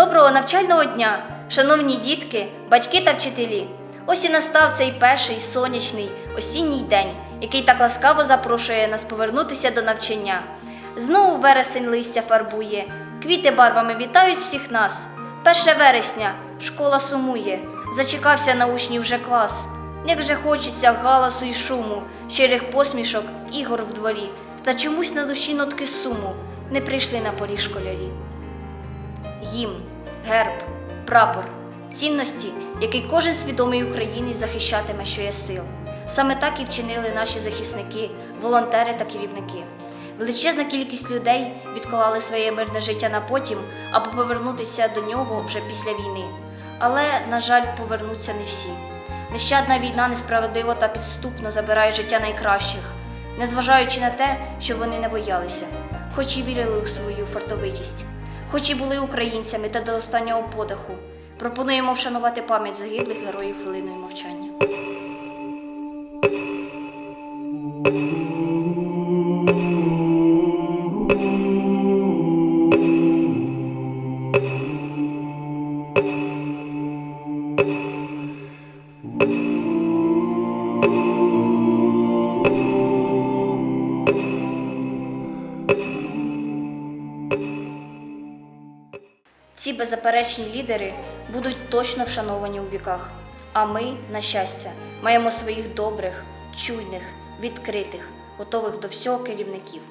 Доброго навчального дня, шановні дітки, батьки та вчителі. Ось і настав цей перший сонячний осінній день, який так ласкаво запрошує нас повернутися до навчання. Знову вересень листя фарбує, квіти барвами вітають всіх нас. Перше вересня, школа сумує, зачекався на учнів вже клас. Як же хочеться галасу й шуму, щирих посмішок, ігор в дворі, та чомусь на душі нотки суму не прийшли на поріг школярі гімн, герб, прапор, цінності, які кожен свідомий українець захищатиме, що є сил. Саме так і вчинили наші захисники, волонтери та керівники. Величезна кількість людей відклали своє мирне життя на потім, аби повернутися до нього вже після війни. Але, на жаль, повернуться не всі. Нещадна війна несправедливо та підступно забирає життя найкращих, незважаючи на те, що вони не боялися, хоч і вірили у свою фартовитість хоч і були українцями та до останнього подиху. Пропонуємо вшанувати пам'ять загиблих героїв хвилиною мовчання. Ці беззаперечні лідери будуть точно вшановані у віках. А ми, на щастя, маємо своїх добрих, чуйних, відкритих, готових до всього керівників,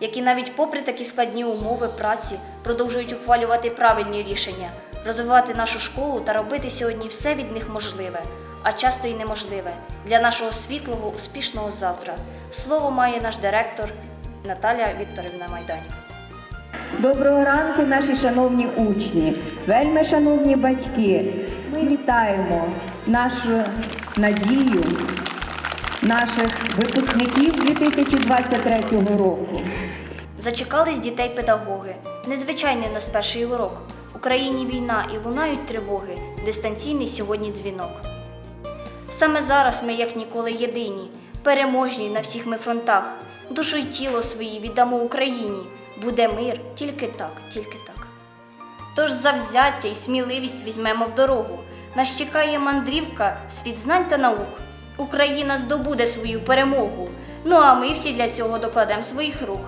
які навіть попри такі складні умови праці продовжують ухвалювати правильні рішення, розвивати нашу школу та робити сьогодні все від них можливе, а часто й неможливе для нашого світлого, успішного завтра. Слово має наш директор Наталя Вікторівна Майданюк. Доброго ранку, наші шановні учні, вельми шановні батьки. Ми вітаємо нашу надію, наших випускників 2023 року. Зачекались дітей педагоги. Незвичайний у нас перший урок. В Україні війна і лунають тривоги. Дистанційний сьогодні дзвінок. Саме зараз ми, як ніколи, єдині, переможні на всіх ми фронтах. Душу й тіло свої віддамо Україні. Буде мир тільки так, тільки так. Тож завзяття і сміливість візьмемо в дорогу. Нас чекає мандрівка, світ знань та наук. Україна здобуде свою перемогу. Ну а ми всі для цього докладемо своїх рук.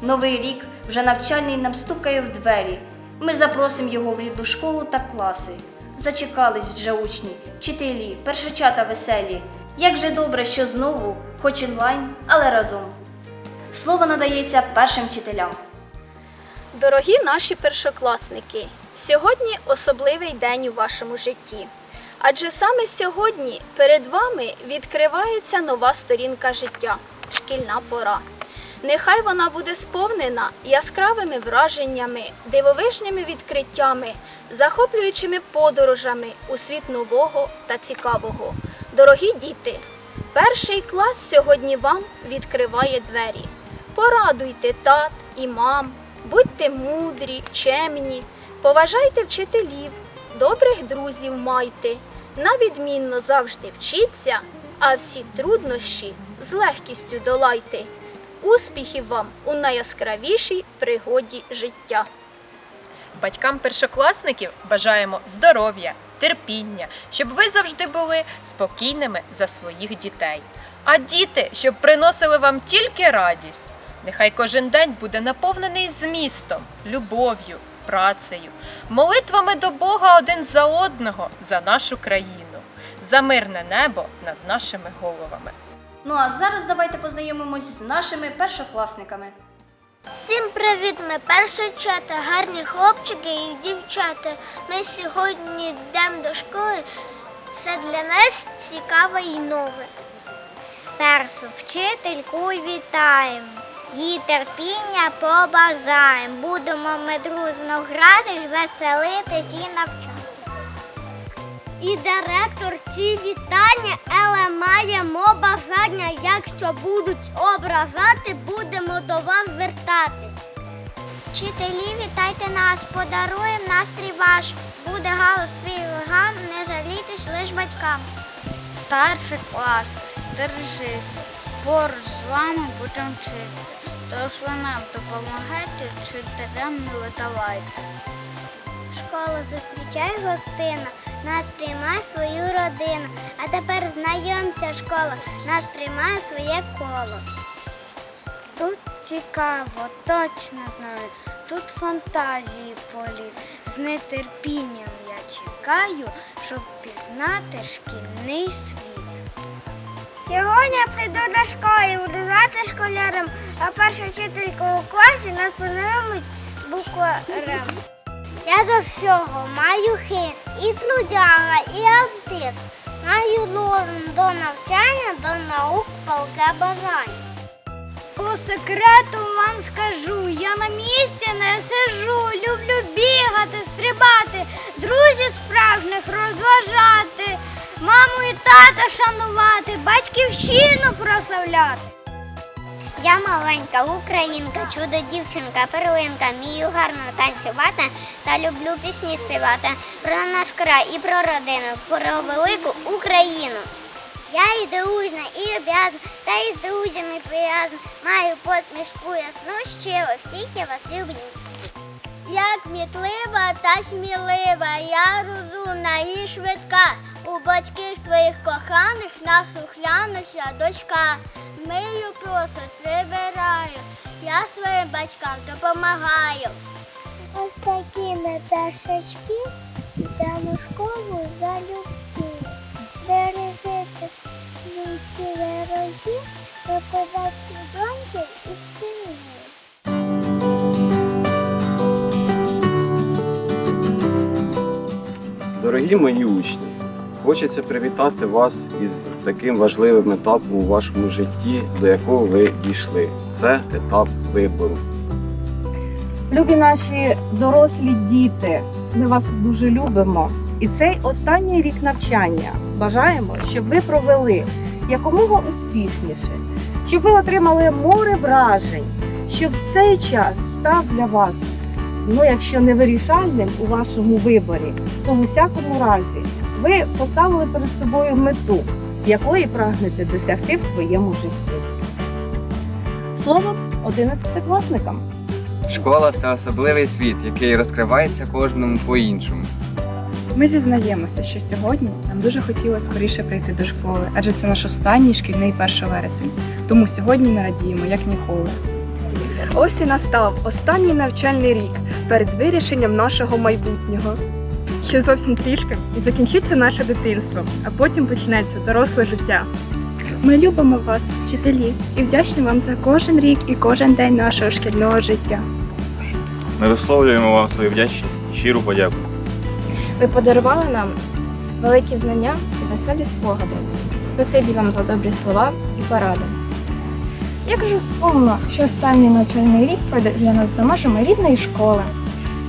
Новий рік вже навчальний нам стукає в двері. Ми запросимо його в рідну школу та класи. Зачекались вже учні, вчителі, першачата веселі. Як же добре, що знову, хоч онлайн, але разом. Слово надається першим вчителям. Дорогі наші першокласники, сьогодні особливий день у вашому житті. Адже саме сьогодні перед вами відкривається нова сторінка життя шкільна пора. Нехай вона буде сповнена яскравими враженнями, дивовижними відкриттями, захоплюючими подорожами у світ нового та цікавого. Дорогі діти, перший клас сьогодні вам відкриває двері. Порадуйте тат і мам, будьте мудрі, чемні, поважайте вчителів, добрих друзів майте, на відмінно завжди вчіться, а всі труднощі з легкістю долайте. Успіхів вам у найяскравішій пригоді життя. Батькам першокласників бажаємо здоров'я, терпіння, щоб ви завжди були спокійними за своїх дітей. А діти, щоб приносили вам тільки радість. Нехай кожен день буде наповнений змістом, любов'ю, працею, молитвами до Бога один за одного, за нашу країну, за мирне небо над нашими головами. Ну а зараз давайте познайомимось з нашими першокласниками. Всім привіт! Ми першочата, гарні хлопчики і дівчата. Ми сьогодні йдемо до школи. Це для нас цікаве і нове. Першу вчительку вітаємо. Її терпіння побажаємо. Будемо ми дружно грати, веселитись і навчати. І директор ці вітання, але маємо бажання, якщо будуть ображати, будемо до вас звертатись. Вчителі, вітайте нас, подаруємо настрій ваш. Буде галас свій легам, не жалійтесь лиш батькам. Старший клас, стережись, поруч з вами будемо вчитися. Тож ви нам допомагайте, вчителям не видавайте. школу, зустрічай гостину, нас приймає свою родину. А тепер знайомся, школа, нас приймає своє коло. Тут цікаво, точно знаю. Тут фантазії політ. З нетерпінням я чекаю, щоб пізнати шкільний світ. Сьогодні я прийду до школи, буду звати школярем, а перша вчителька у класі нас познайомить букварем. Я до всього маю хист, і трудяга, і артист. Маю норм до навчання, до наук палке бажання. По секрету вам скажу, я на місці не сижу, люблю бігати, стрибати, друзів справжніх розважати, маму і тата шанувати, батьківщину прославляти. Я маленька українка, чудо дівчинка, перлинка, вмію гарно танцювати та люблю пісні співати про наш край і про родину, про велику Україну. Я і дружна, і об'язна, та і з друзями приязна. Маю посмішку ясну, щиро, всіх я вас люблю. Я кмітлива та смілива, я розумна і швидка. У батьків своїх коханих наслухлянося дочка. Мию просить, прибираю, я своїм батькам допомагаю. Ось такі ми першачки, йдемо в школу залюбки. Бережете ці вироги, ви козацькі доньки і сини. Дорогі мої учні, хочеться привітати вас із таким важливим етапом у вашому житті, до якого ви дійшли. Це етап вибору. Любі наші дорослі діти, ми вас дуже любимо. І цей останній рік навчання бажаємо, щоб ви провели якомога успішніше, щоб ви отримали море вражень, щоб цей час став для вас, ну якщо не вирішальним у вашому виборі, то в усякому разі ви поставили перед собою мету, якої прагнете досягти в своєму житті. Слово 11-класникам. Школа це особливий світ, який розкривається кожному по-іншому. Ми зізнаємося, що сьогодні нам дуже хотілося скоріше прийти до школи, адже це наш останній шкільний 1 вересень. Тому сьогодні ми радіємо як ніколи. Ось і настав останній навчальний рік перед вирішенням нашого майбутнього. Ще зовсім трішки і закінчиться наше дитинство, а потім почнеться доросле життя. Ми любимо вас, вчителі, і вдячні вам за кожен рік і кожен день нашого шкільного життя. Ми висловлюємо вам свою вдячність і щиру подяку. Ви подарували нам великі знання і веселі спогади. Спасибі вам за добрі слова і поради. Як же сумно, що останній навчальний рік пройде для нас за межами рідної школи.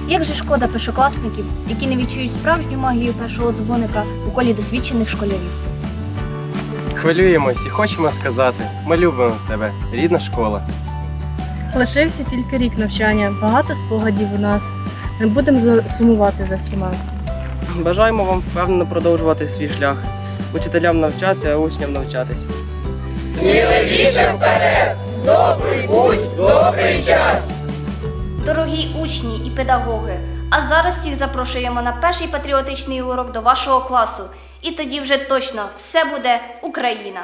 Як же шкода першокласників, які не відчують справжню магію першого дзвоника у колі досвідчених школярів. Хвилюємось і хочемо сказати, ми любимо тебе, рідна школа. Лишився тільки рік навчання, багато спогадів у нас. Не будемо сумувати за всіма. Бажаємо вам впевнено продовжувати свій шлях, учителям навчати, а учням навчатись. Дорогі учні і педагоги, а зараз всіх запрошуємо на перший патріотичний урок до вашого класу. І тоді вже точно все буде Україна.